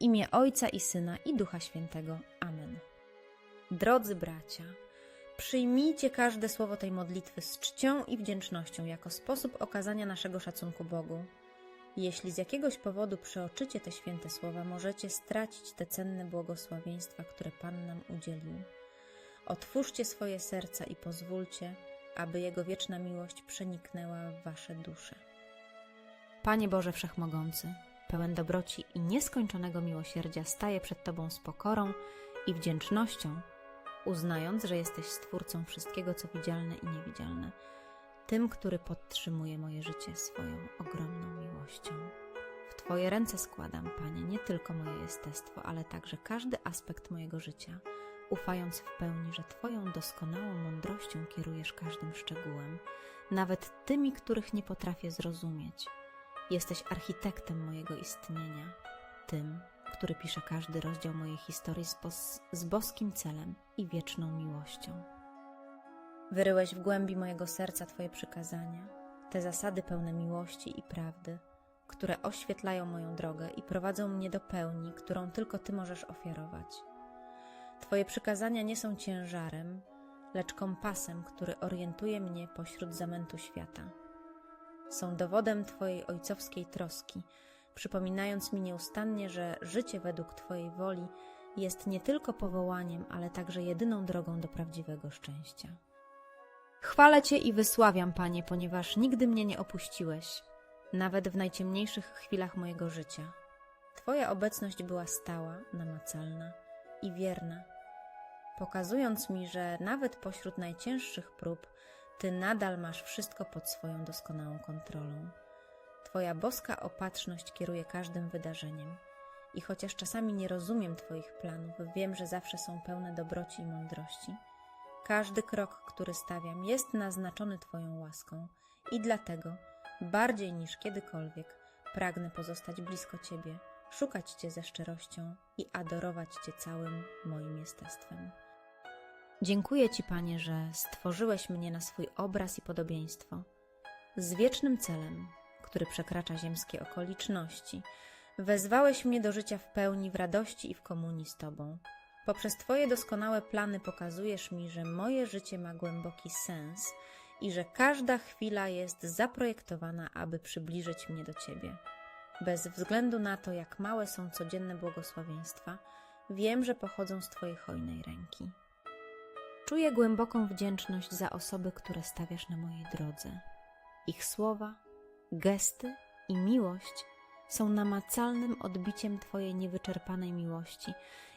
Imię Ojca i Syna i Ducha Świętego. Amen. Drodzy bracia, przyjmijcie każde słowo tej modlitwy z czcią i wdzięcznością jako sposób okazania naszego szacunku Bogu. Jeśli z jakiegoś powodu przeoczycie te święte słowa, możecie stracić te cenne błogosławieństwa, które Pan nam udzielił. Otwórzcie swoje serca i pozwólcie, aby Jego wieczna miłość przeniknęła w wasze dusze. Panie Boże Wszechmogący, pełen dobroci i nieskończonego miłosierdzia, staję przed Tobą z pokorą i wdzięcznością, uznając, że jesteś Stwórcą wszystkiego, co widzialne i niewidzialne, tym, który podtrzymuje moje życie swoją ogromną miłością. W Twoje ręce składam, Panie, nie tylko moje jestestwo, ale także każdy aspekt mojego życia, ufając w pełni, że Twoją doskonałą mądrością kierujesz każdym szczegółem, nawet tymi, których nie potrafię zrozumieć. Jesteś architektem mojego istnienia, tym, który pisze każdy rozdział mojej historii z, bos z boskim celem i wieczną miłością. Wyryłeś w głębi mojego serca Twoje przykazania, te zasady pełne miłości i prawdy, które oświetlają moją drogę i prowadzą mnie do pełni, którą tylko Ty możesz ofiarować. Twoje przykazania nie są ciężarem, lecz kompasem, który orientuje mnie pośród zamętu świata. Są dowodem Twojej ojcowskiej troski, przypominając mi nieustannie, że życie według Twojej woli jest nie tylko powołaniem, ale także jedyną drogą do prawdziwego szczęścia. Chwalę Cię i wysławiam, Panie, ponieważ nigdy mnie nie opuściłeś, nawet w najciemniejszych chwilach mojego życia. Twoja obecność była stała, namacalna i wierna, pokazując mi, że nawet pośród najcięższych prób Ty nadal masz wszystko pod swoją doskonałą kontrolą. Twoja boska opatrzność kieruje każdym wydarzeniem. I chociaż czasami nie rozumiem Twoich planów, wiem, że zawsze są pełne dobroci i mądrości. Każdy krok, który stawiam, jest naznaczony Twoją łaską i dlatego, bardziej niż kiedykolwiek, pragnę pozostać blisko Ciebie, szukać Cię ze szczerością i adorować Cię całym moim jestestwem. Dziękuję Ci, Panie, że stworzyłeś mnie na swój obraz i podobieństwo, z wiecznym celem, który przekracza ziemskie okoliczności. Wezwałeś mnie do życia w pełni, w radości i w komunii z Tobą. Poprzez Twoje doskonałe plany pokazujesz mi, że moje życie ma głęboki sens i że każda chwila jest zaprojektowana, aby przybliżyć mnie do Ciebie. Bez względu na to, jak małe są codzienne błogosławieństwa, wiem, że pochodzą z Twojej hojnej ręki. Czuję głęboką wdzięczność za osoby, które stawiasz na mojej drodze. Ich słowa, gesty i miłość są namacalnym odbiciem Twojej niewyczerpanej miłości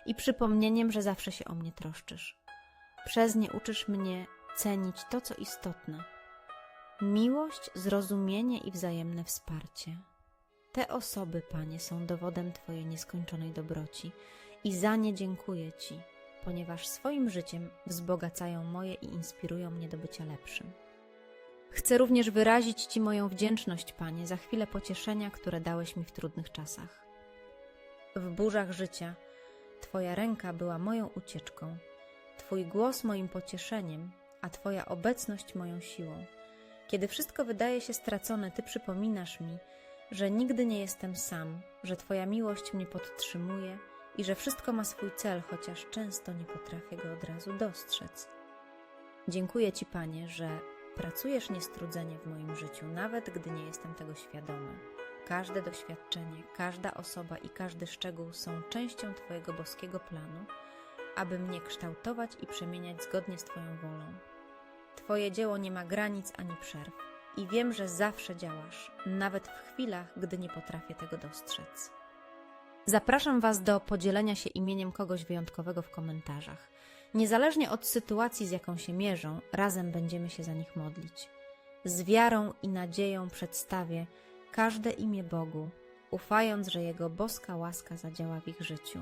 i przypomnieniem, że zawsze się o mnie troszczysz. Przez nie uczysz mnie cenić to, co istotne. Miłość, zrozumienie i wzajemne wsparcie. Te osoby, Panie, są dowodem Twojej nieskończonej dobroci i za nie dziękuję Ci, ponieważ swoim życiem wzbogacają moje i inspirują mnie do bycia lepszym. Chcę również wyrazić Ci moją wdzięczność, Panie, za chwilę pocieszenia, które dałeś mi w trudnych czasach. W burzach życia Twoja ręka była moją ucieczką, Twój głos moim pocieszeniem, a Twoja obecność moją siłą. Kiedy wszystko wydaje się stracone, Ty przypominasz mi, że nigdy nie jestem sam, że Twoja miłość mnie podtrzymuje i że wszystko ma swój cel, chociaż często nie potrafię go od razu dostrzec. Dziękuję Ci, Panie, że pracujesz niestrudzenie w moim życiu, nawet gdy nie jestem tego świadomy. Każde doświadczenie, każda osoba i każdy szczegół są częścią Twojego boskiego planu, aby mnie kształtować i przemieniać zgodnie z Twoją wolą. Twoje dzieło nie ma granic ani przerw i wiem, że zawsze działasz, nawet w chwilach, gdy nie potrafię tego dostrzec. Zapraszam Was do podzielenia się imieniem kogoś wyjątkowego w komentarzach. Niezależnie od sytuacji, z jaką się mierzą, razem będziemy się za nich modlić. Z wiarą i nadzieją przedstawię każde imię Bogu, ufając, że Jego boska łaska zadziała w ich życiu.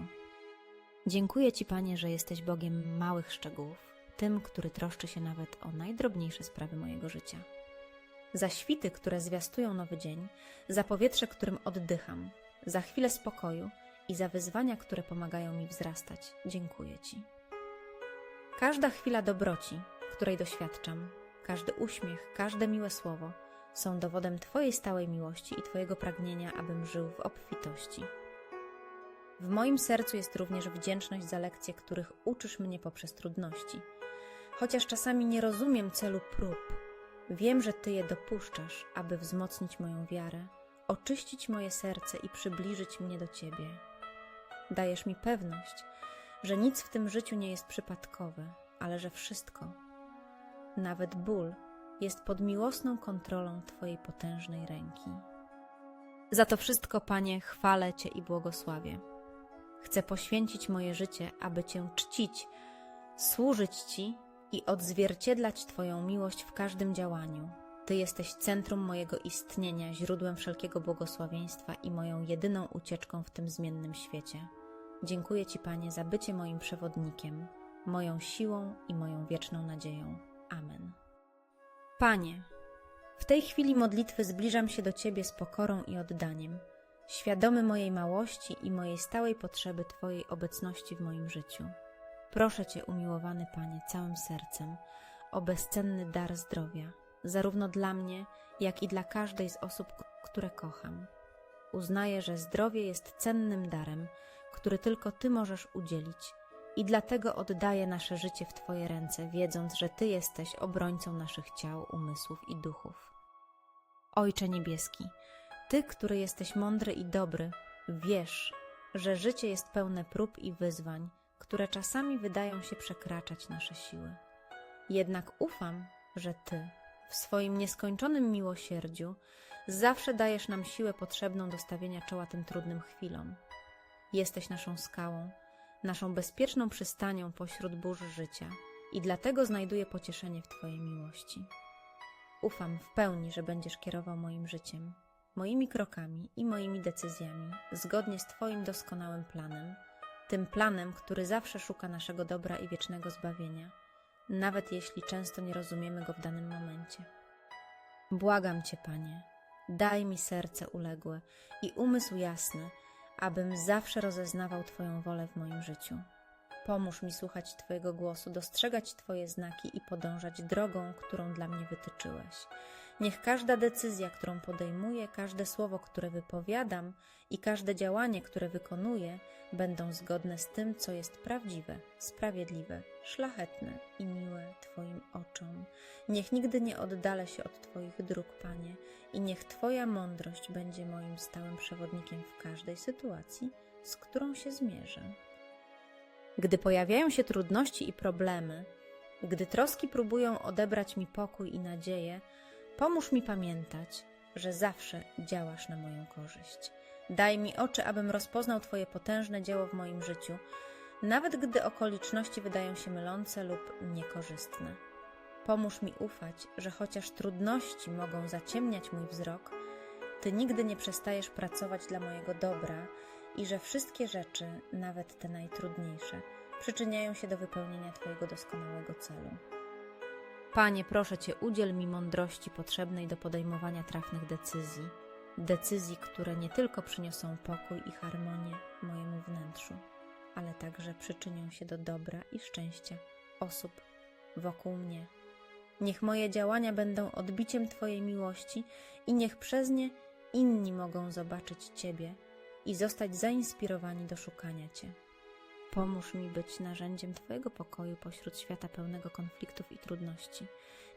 Dziękuję Ci, Panie, że jesteś Bogiem małych szczegółów, tym, który troszczy się nawet o najdrobniejsze sprawy mojego życia. Za świty, które zwiastują nowy dzień, za powietrze, którym oddycham, za chwilę spokoju i za wyzwania, które pomagają mi wzrastać, dziękuję Ci. Każda chwila dobroci, której doświadczam, każdy uśmiech, każde miłe słowo są dowodem Twojej stałej miłości i Twojego pragnienia, abym żył w obfitości. W moim sercu jest również wdzięczność za lekcje, których uczysz mnie poprzez trudności. Chociaż czasami nie rozumiem celu prób, wiem, że Ty je dopuszczasz, aby wzmocnić moją wiarę, oczyścić moje serce i przybliżyć mnie do Ciebie. Dajesz mi pewność, że nic w tym życiu nie jest przypadkowe, ale że wszystko, nawet ból, jest pod miłosną kontrolą Twojej potężnej ręki. Za to wszystko, Panie, chwalę Cię i błogosławię. Chcę poświęcić moje życie, aby Cię czcić, służyć Ci i odzwierciedlać Twoją miłość w każdym działaniu. Ty jesteś centrum mojego istnienia, źródłem wszelkiego błogosławieństwa i moją jedyną ucieczką w tym zmiennym świecie. Dziękuję Ci, Panie, za bycie moim przewodnikiem, moją siłą i moją wieczną nadzieją. Amen. Panie, w tej chwili modlitwy zbliżam się do Ciebie z pokorą i oddaniem, świadomy mojej małości i mojej stałej potrzeby Twojej obecności w moim życiu. Proszę Cię, umiłowany Panie, całym sercem, o bezcenny dar zdrowia, zarówno dla mnie, jak i dla każdej z osób, które kocham. Uznaję, że zdrowie jest cennym darem, który tylko Ty możesz udzielić i dlatego oddaję nasze życie w Twoje ręce, wiedząc, że Ty jesteś obrońcą naszych ciał, umysłów i duchów. Ojcze Niebieski, Ty, który jesteś mądry i dobry, wiesz, że życie jest pełne prób i wyzwań, które czasami wydają się przekraczać nasze siły. Jednak ufam, że Ty, w swoim nieskończonym miłosierdziu, zawsze dajesz nam siłę potrzebną do stawienia czoła tym trudnym chwilom. Jesteś naszą skałą, naszą bezpieczną przystanią pośród burz życia i dlatego znajduję pocieszenie w Twojej miłości. Ufam w pełni, że będziesz kierował moim życiem, moimi krokami i moimi decyzjami zgodnie z Twoim doskonałym planem, tym planem, który zawsze szuka naszego dobra i wiecznego zbawienia, nawet jeśli często nie rozumiemy go w danym momencie. Błagam Cię, Panie, daj mi serce uległe i umysł jasny, abym zawsze rozeznawał Twoją wolę w moim życiu. Pomóż mi słuchać Twojego głosu, dostrzegać Twoje znaki i podążać drogą, którą dla mnie wytyczyłeś. Niech każda decyzja, którą podejmuję, każde słowo, które wypowiadam i każde działanie, które wykonuję, będą zgodne z tym, co jest prawdziwe, sprawiedliwe, szlachetne i miłe Twoim oczom. Niech nigdy nie oddalę się od Twoich dróg, Panie, i niech Twoja mądrość będzie moim stałym przewodnikiem w każdej sytuacji, z którą się zmierzę. Gdy pojawiają się trudności i problemy, gdy troski próbują odebrać mi pokój i nadzieję, pomóż mi pamiętać, że zawsze działasz na moją korzyść. Daj mi oczy, abym rozpoznał Twoje potężne dzieło w moim życiu, nawet gdy okoliczności wydają się mylące lub niekorzystne. Pomóż mi ufać, że chociaż trudności mogą zaciemniać mój wzrok, Ty nigdy nie przestajesz pracować dla mojego dobra i że wszystkie rzeczy, nawet te najtrudniejsze, przyczyniają się do wypełnienia Twojego doskonałego celu. Panie, proszę Cię, udziel mi mądrości potrzebnej do podejmowania trafnych decyzji, decyzji, które nie tylko przyniosą pokój i harmonię mojemu wnętrzu, ale także przyczynią się do dobra i szczęścia osób wokół mnie. Niech moje działania będą odbiciem Twojej miłości i niech przez nie inni mogą zobaczyć Ciebie i zostać zainspirowani do szukania Cię. Pomóż mi być narzędziem Twojego pokoju pośród świata pełnego konfliktów i trudności.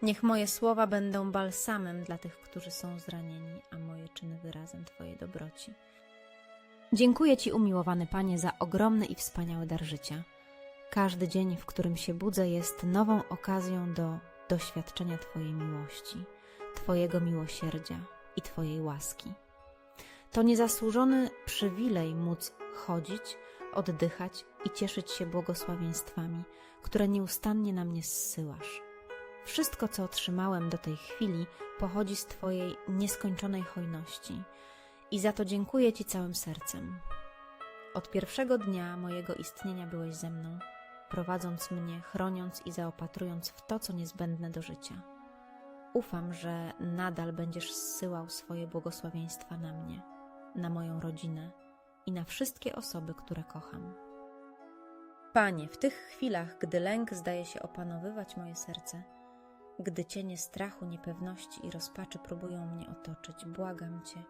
Niech moje słowa będą balsamem dla tych, którzy są zranieni, a moje czyny wyrazem Twojej dobroci. Dziękuję Ci, umiłowany Panie, za ogromny i wspaniały dar życia. Każdy dzień, w którym się budzę, jest nową okazją do doświadczenia Twojej miłości, Twojego miłosierdzia i Twojej łaski. To niezasłużony przywilej móc chodzić, oddychać i cieszyć się błogosławieństwami, które nieustannie na mnie zsyłasz. Wszystko, co otrzymałem do tej chwili, pochodzi z Twojej nieskończonej hojności i za to dziękuję Ci całym sercem. Od pierwszego dnia mojego istnienia byłeś ze mną, prowadząc mnie, chroniąc i zaopatrując w to, co niezbędne do życia. Ufam, że nadal będziesz zsyłał swoje błogosławieństwa na mnie, na moją rodzinę i na wszystkie osoby, które kocham. Panie, w tych chwilach, gdy lęk zdaje się opanowywać moje serce, gdy cienie strachu, niepewności i rozpaczy próbują mnie otoczyć, błagam Cię,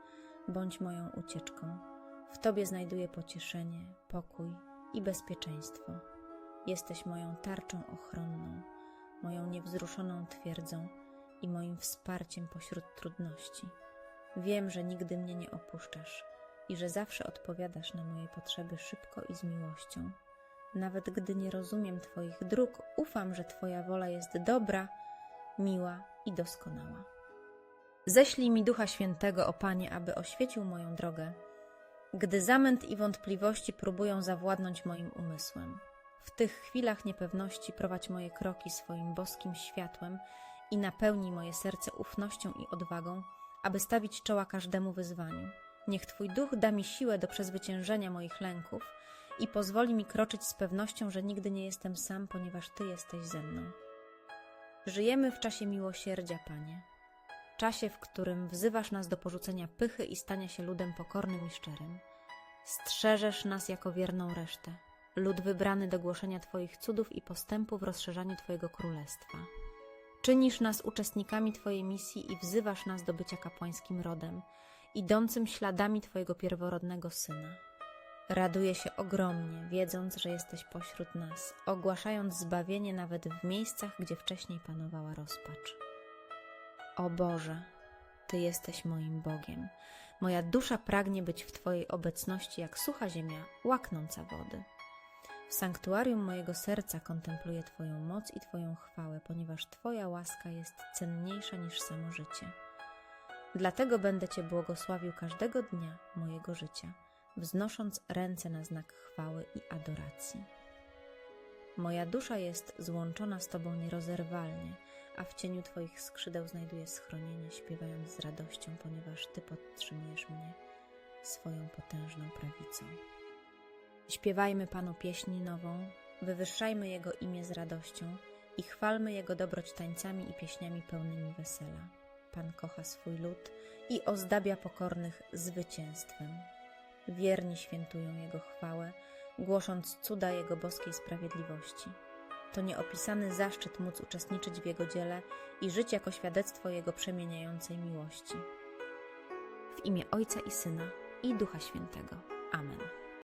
bądź moją ucieczką. W Tobie znajduję pocieszenie, pokój i bezpieczeństwo. Jesteś moją tarczą ochronną, moją niewzruszoną twierdzą i moim wsparciem pośród trudności. Wiem, że nigdy mnie nie opuszczasz i że zawsze odpowiadasz na moje potrzeby szybko i z miłością. Nawet gdy nie rozumiem Twoich dróg, ufam, że Twoja wola jest dobra, miła i doskonała. Ześlij mi Ducha Świętego, o Panie, aby oświecił moją drogę, gdy zamęt i wątpliwości próbują zawładnąć moim umysłem. W tych chwilach niepewności prowadź moje kroki swoim boskim światłem i napełnij moje serce ufnością i odwagą, aby stawić czoła każdemu wyzwaniu. Niech Twój duch da mi siłę do przezwyciężenia moich lęków i pozwoli mi kroczyć z pewnością, że nigdy nie jestem sam, ponieważ Ty jesteś ze mną. Żyjemy w czasie miłosierdzia, Panie. Czasie, w którym wzywasz nas do porzucenia pychy i stania się ludem pokornym i szczerym. Strzeżesz nas jako wierną resztę, lud wybrany do głoszenia Twoich cudów i postępu w rozszerzaniu Twojego królestwa. Czynisz nas uczestnikami Twojej misji i wzywasz nas do bycia kapłańskim rodem, idącym śladami Twojego pierworodnego Syna. Raduję się ogromnie, wiedząc, że jesteś pośród nas, ogłaszając zbawienie nawet w miejscach, gdzie wcześniej panowała rozpacz. O Boże, Ty jesteś moim Bogiem. Moja dusza pragnie być w Twojej obecności jak sucha ziemia, łaknąca wody. W sanktuarium mojego serca kontempluję Twoją moc i Twoją chwałę, ponieważ Twoja łaska jest cenniejsza niż samo życie. Dlatego będę Cię błogosławił każdego dnia mojego życia, wznosząc ręce na znak chwały i adoracji. Moja dusza jest złączona z Tobą nierozerwalnie, a w cieniu Twoich skrzydeł znajduję schronienie, śpiewając z radością, ponieważ Ty podtrzymujesz mnie swoją potężną prawicą. Śpiewajmy Panu pieśni nową, wywyższajmy Jego imię z radością i chwalmy Jego dobroć tańcami i pieśniami pełnymi wesela. Pan kocha swój lud i ozdabia pokornych zwycięstwem. Wierni świętują Jego chwałę, głosząc cuda Jego boskiej sprawiedliwości. To nieopisany zaszczyt móc uczestniczyć w Jego dziele i żyć jako świadectwo Jego przemieniającej miłości. W imię Ojca i Syna i Ducha Świętego. Amen.